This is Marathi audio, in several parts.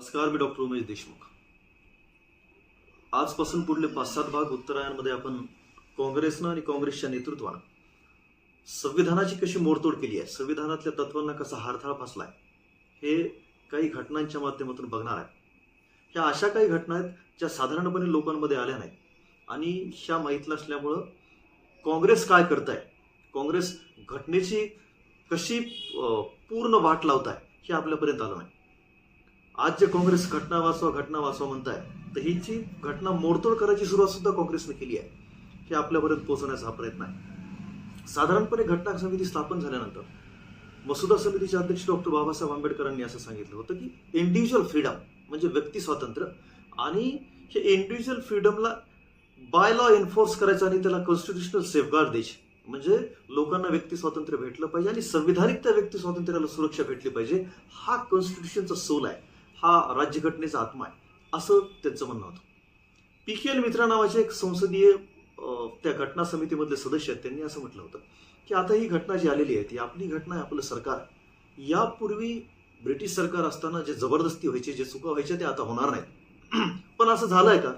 नमस्कार मी डॉक्टर उमेश देशमुख. आजपासून पुढले पाच सात भाग उत्तरायणमध्ये आपण काँग्रेसनं आणि काँग्रेसच्या नेतृत्वानं संविधानाची कशी मोडतोड केली आहे संविधानातल्या तत्वांना कसा हारथाळ फासलाय हे काही घटनांच्या माध्यमातून बघणार आहे. ह्या अशा काही घटना आहेत ज्या साधारणपणे लोकांमध्ये आल्या नाहीत. आणि ह्या माहीत असल्यामुळं काँग्रेस काय करत आहे काँग्रेस घटनेची कशी पूर्ण वाट लावत आहे हे आपल्यापर्यंत आलं नाही. आज जे काँग्रेस घटना वाचवा घटना वाचवा म्हणताय. तर हिची घटना मोडतोड करायची सुरुवात सुद्धा काँग्रेसने केली आहे. हे आपल्यापर्यंत पोहोचवण्याचा हा प्रयत्न आहे. साधारणपणे घटना समिती स्थापन झाल्यानंतर मसुदा समितीचे अध्यक्ष डॉक्टर बाबासाहेब आंबेडकरांनी असं सांगितलं होतं की इंडिव्हिज्युअल फ्रीडम म्हणजे व्यक्ती स्वातंत्र्य आणि हे इंडिव्हिज्युअल फ्रीडमला बाय लॉ एन्फोर्स करायचं आणि त्याला कॉन्स्टिट्युशनल सेफगार्ड द्यायची. म्हणजे लोकांना व्यक्ती स्वातंत्र्य भेटलं पाहिजे आणि संविधानिक त्या व्यक्ती स्वातंत्र्याला सुरक्षा भेटली पाहिजे. हा कॉन्स्टिट्युशनचा सोल आहे. हा राज्यघटनेचा आत्मा आहे असं त्यांचं म्हणणं होतं. पी के एल मित्रा नावाचे एक संसदीय त्या घटना समितीमधले सदस्य आहेत त्यांनी असं म्हटलं होतं की आता ही घटना जी आलेली आहे ती आपली घटना आहे आपलं सरकार. यापूर्वी ब्रिटिश सरकार असताना जे जबरदस्ती व्हायचे जे चुका व्हायच्या ते आता होणार नाहीत. पण असं झालंय का?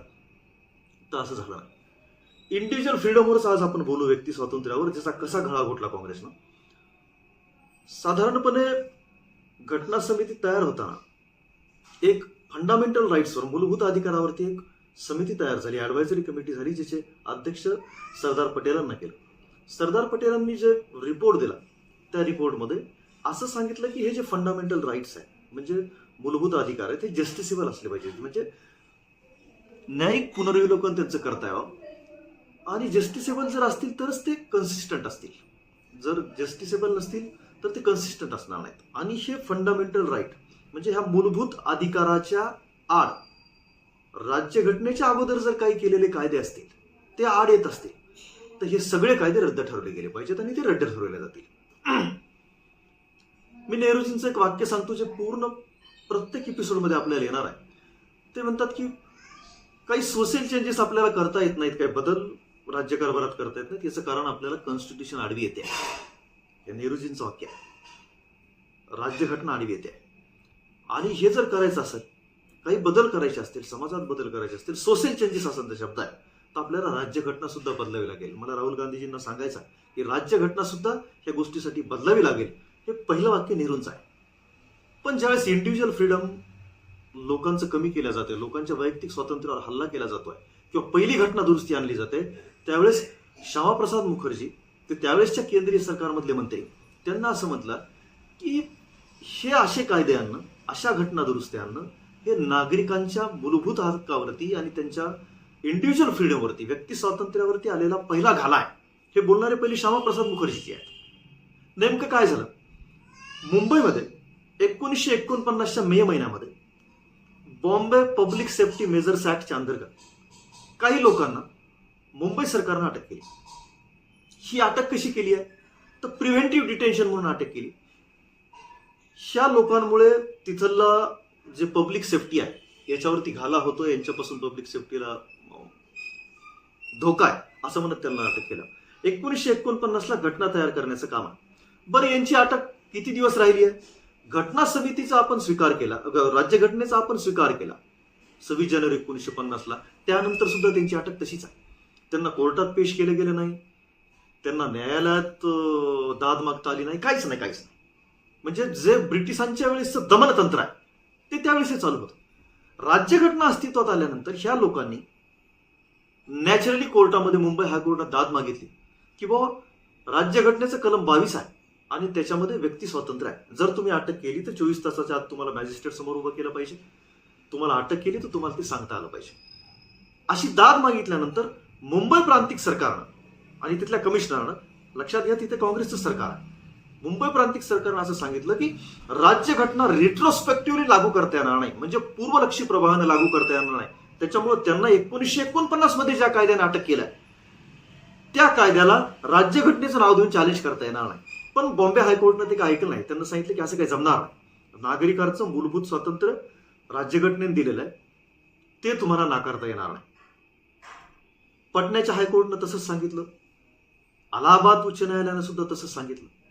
तर असं झालं नाही. इंडिव्हिज्युअल फ्रीडमवरच आज आपण बोलू व्यक्ती स्वातंत्र्यावर ज्याचा कसा घळा घोटला काँग्रेसनं. साधारणपणे घटना समिती तयार होताना एक फंडामेंटल राईट्सवर मूलभूत अधिकारावरती एक समिती तयार झाली ॲडवायझरी कमिटी झाली जिचे अध्यक्ष सरदार पटेलांना केलं. सरदार पटेलांनी जे रिपोर्ट दिला त्या रिपोर्टमध्ये असं सांगितलं की हे जे फंडामेंटल राईट्स आहे म्हणजे मूलभूत अधिकार आहे ते जस्टिसेबल असले पाहिजेत म्हणजे न्यायिक पुनर्विलोकन त्यांचं करता यावं. आणि जस्टिसेबल जर असतील तरच ते कन्सिस्टंट असतील. जर जस्टिसेबल नसतील तर ते कन्सिस्टंट असणार नाहीत. आणि हे फंडामेंटल राईट म्हणजे ह्या मूलभूत अधिकाराच्या आड राज्यघटनेच्या अगोदर जर काही केलेले कायदे असतील ते आड येत असतील तर हे सगळे कायदे रद्द ठरवले गेले पाहिजेत आणि ते रद्द ठरवले जातील. मी नेहरूजींचं एक वाक्य सांगतो जे पूर्ण प्रत्येक एपिसोडमध्ये आपल्याला येणार आहे. ते म्हणतात की काही सोशल चेंजेस आपल्याला करता येत नाहीत काही बदल राज्यकारभारात करता येत नाहीत याचं कारण आपल्याला कॉन्स्टिट्यूशन आडवी येते. नेहरूजींचं वाक्य आहे. राज्यघटना आडवी येते. आणि हे जर करायचं असेल काही बदल करायचे असतील समाजात बदल करायचे असतील सोशल चेंजेस असेल तर शब्द आहे. तर आपल्याला राज्यघटना सुद्धा बदलावी लागेल. मला राहुल गांधीजींना सांगायचं की राज्यघटना सुद्धा ह्या गोष्टीसाठी बदलावी लागेल. हे पहिलं वाक्य नेहरूंचं आहे. पण ज्यावेळेस इंडिव्हिज्युअल फ्रीडम लोकांचं कमी केलं जाते लोकांच्या वैयक्तिक स्वातंत्र्यावर हल्ला केला जातोय किंवा पहिली घटना दुरुस्ती आणली जाते त्यावेळेस श्यामाप्रसाद मुखर्जी ते त्यावेळेसच्या केंद्रीय सरकारमधले मंत्री त्यांना असं म्हटलं की हे असे कायदे आणणं अशा घटना दुरुस्ती आणणं हे नागरिकांच्या मूलभूत हक्कावरती आणि त्यांच्या इंडिव्हिज्युअल फ्रीडमवरती व्यक्ती स्वातंत्र्यावरती आलेला पहिला घाला आहे. हे बोलणारे पहिले श्यामाप्रसाद मुखर्जीची आहेत. नेमकं काय झालं? मुंबईमध्ये एकोणीसशे एकोणपन्नासच्या मे महिन्यामध्ये बॉम्बे पब्लिक सेफ्टी मेजर्स ऍक्टच्या अंतर्गत काही लोकांना मुंबई सरकारनं अटक केली. ही अटक कशी केली आहे? तर प्रिव्हेंटिव्ह डिटेन्शन म्हणून अटक केली. ह्या लोकांमुळे तिथला जे पब्लिक सेफ्टी आहे याच्यावरती घाला होतो यांच्यापासून पब्लिक सेफ्टीला धोका आहे असं म्हणत त्यांना अटक केलं. एकोणीसशे एकोणपन्नासला घटना तयार करण्याचं काम आहे. बरं यांची अटक किती दिवस राहिली आहे घटना समितीचा आपण स्वीकार केला राज्यघटनेचा आपण स्वीकार केला. सव्वीस जानेवारी एकोणीसशे पन्नासला त्यानंतर सुद्धा त्यांची अटक तशीच आहे. त्यांना कोर्टात पेश केलं गेलं नाही. त्यांना न्यायालयात दाद मागता आली नाही. काहीच नाही काहीच नाही. म्हणजे जे ब्रिटिशांच्या वेळेसचं दमनतंत्र आहे ते त्यावेळेस हे चालू होतं. राज्यघटना अस्तित्वात आल्यानंतर ह्या लोकांनी नॅचरली कोर्टामध्ये मुंबई हायकोर्टात दाद मागितली की बाबा राज्यघटनेचं कलम बावीस आहे आणि त्याच्यामध्ये व्यक्ती स्वातंत्र्य आहे. जर तुम्ही अटक केली तर चोवीस तासाच्या आत तुम्हाला मॅजिस्ट्रेट समोर उभं केलं पाहिजे. तुम्हाला अटक केली तर तुम्हाला ते सांगता आलं पाहिजे. अशी दाद मागितल्यानंतर मुंबई प्रांतिक सरकारनं आणि तिथल्या कमिशनरनं लक्षात घ्या तिथे काँग्रेसचं सरकार आहे. मुंबई प्रांतिक सरकारनं असं सांगितलं की राज्यघटना रिट्रोस्पेक्टिव्हली लागू करता येणार नाही. म्हणजे पूर्वलक्षी प्रभावानं लागू करता येणार नाही. त्याच्यामुळे त्यांना एकोणीसशे एकोणपन्नासमध्ये ज्या कायद्याने अटक केल्या त्या कायद्याला राज्यघटनेचं नाव देऊन चॅलेंज करता येणार नाही. पण बॉम्बे हायकोर्टनं ते काय ऐकलं नाही. त्यांना सांगितलं की असं काही जमणार नाही. नागरिकांचं मूलभूत स्वातंत्र्य राज्यघटनेने दिलेलं आहे. ते तुम्हाला नाकारता येणार नाही. पटण्याच्या हायकोर्टनं तसंच सांगितलं. अलाहाबाद उच्च न्यायालयानं सुद्धा तसंच सांगितलं.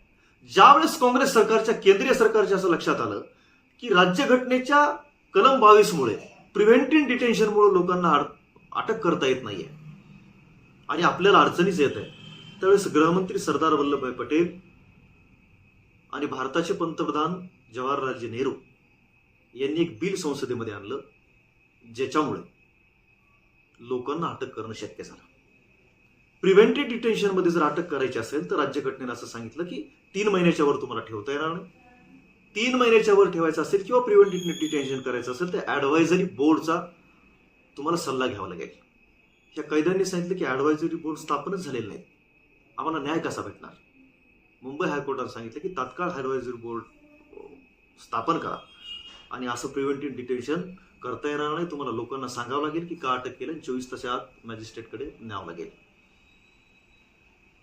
ज्यावेळेस काँग्रेस सरकारच्या केंद्रीय सरकारच्या असं लक्षात आलं की राज्यघटनेच्या कलम बावीसमुळे प्रिव्हेंटिव्ह डिटेन्शनमुळे लोकांना अटक करता येत नाहीये. आणि आपल्याला अडचणीच येत आहे. त्यावेळेस गृहमंत्री सरदार वल्लभभाई पटेल आणि भारताचे पंतप्रधान जवाहरलालजी नेहरू यांनी एक बिल संसदेमध्ये आणलं ज्याच्यामुळे लोकांना अटक करणं शक्य झालं. प्रिव्हेंटेड डिटेन्शनमध्ये जर अटक करायची असेल तर राज्यघटनेनं असं सांगितलं की तीन महिन्याच्या वर तुम्हाला ठेवता येणार नाही. तीन महिन्याच्या वर ठेवायचं असेल किंवा प्रिव्हेंटेड डिटेन्शन करायचं असेल तर ऍडवायझरी बोर्डचा तुम्हाला सल्ला घ्यावा लागेल. या कैद्यांनी सांगितलं की ऍडवायझरी बोर्ड स्थापनच झालेलं नाही आम्हाला न्याय कसा भेटणार? मुंबई हायकोर्टानं सांगितलं की तात्काळ ऍडवायझरी बोर्ड स्थापन करा. आणि असं प्रिव्हेंटिव्ह डिटेन्शन करता येणार नाही. तुम्हाला लोकांना सांगावं लागेल की का अटक केलं चोवीस तासात आत मॅजिस्ट्रेटकडे न्यावं लागेल.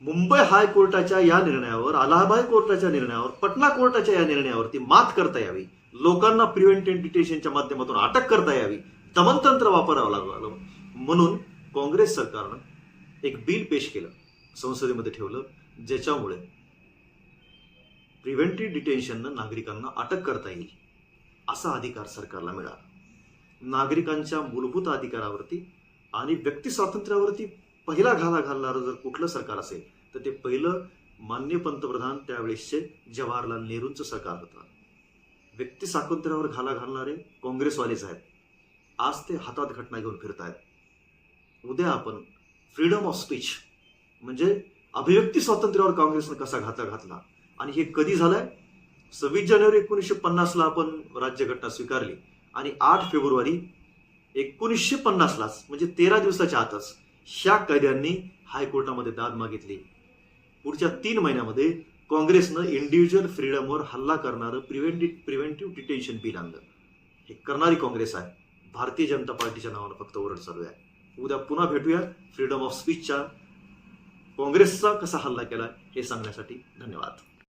मुंबई हायकोर्टाच्या या निर्णयावर अलाहाबाद कोर्टाच्या निर्णयावर पटना कोर्टाच्या या निर्णयावरती मात करता यावी. लोकांना प्रिव्हेंटिव्ह डिटेशनच्या माध्यमातून अटक करता यावी. दमनतंत्र वापरावं लागलं. म्हणून काँग्रेस सरकारनं एक बिल पेश केलं संसदेमध्ये ठेवलं ज्याच्यामुळे प्रिव्हेंटिव्ह डिटेन्शननं नागरिकांना अटक करता येईल असा अधिकार सरकारला मिळाला. नागरिकांच्या मूलभूत अधिकारावरती आणि व्यक्ती स्वातंत्र्यावरती पहिला घाला घालणारं जर कुठलं सरकार असेल तर ते पहिलं मान्य पंतप्रधान त्यावेळेसचे जवाहरलाल नेहरूंचं सरकार होतं. व्यक्ती स्वातंत्र्यावर घाला घालणारे काँग्रेसवालेच आहेत आज ते हातात घटना घेऊन फिरत आहेत उद्या आपण फ्रीडम ऑफ स्पीच म्हणजे अभिव्यक्ती स्वातंत्र्यावर काँग्रेसनं कसा घाता घातला आणि हे कधी झालंय? सव्वीस जानेवारी एकोणीसशे पन्नासला आपण राज्यघटना स्वीकारली आणि आठ फेब्रुवारी एकोणीसशे पन्नासलाच म्हणजे तेरा दिवसाच्या आतच ह्या कैद्यांनी हायकोर्टामध्ये दाद मागितली. पुढच्या तीन महिन्यामध्ये काँग्रेसनं इंडिव्हिज्युअल फ्रीडमवर हल्ला करणारं प्रिव्हेंटिव्ह प्रिव्हेंटिव्ह डिटेन्शन बिल आणलं. हे करणारी काँग्रेस आहे. भारतीय जनता पार्टीच्या नावानं फक्त ओरड चालू आहे. उद्या पुन्हा भेटूया फ्रीडम ऑफ स्पीचच्या काँग्रेसचा कसा हल्ला केला हे सांगण्यासाठी धन्यवाद.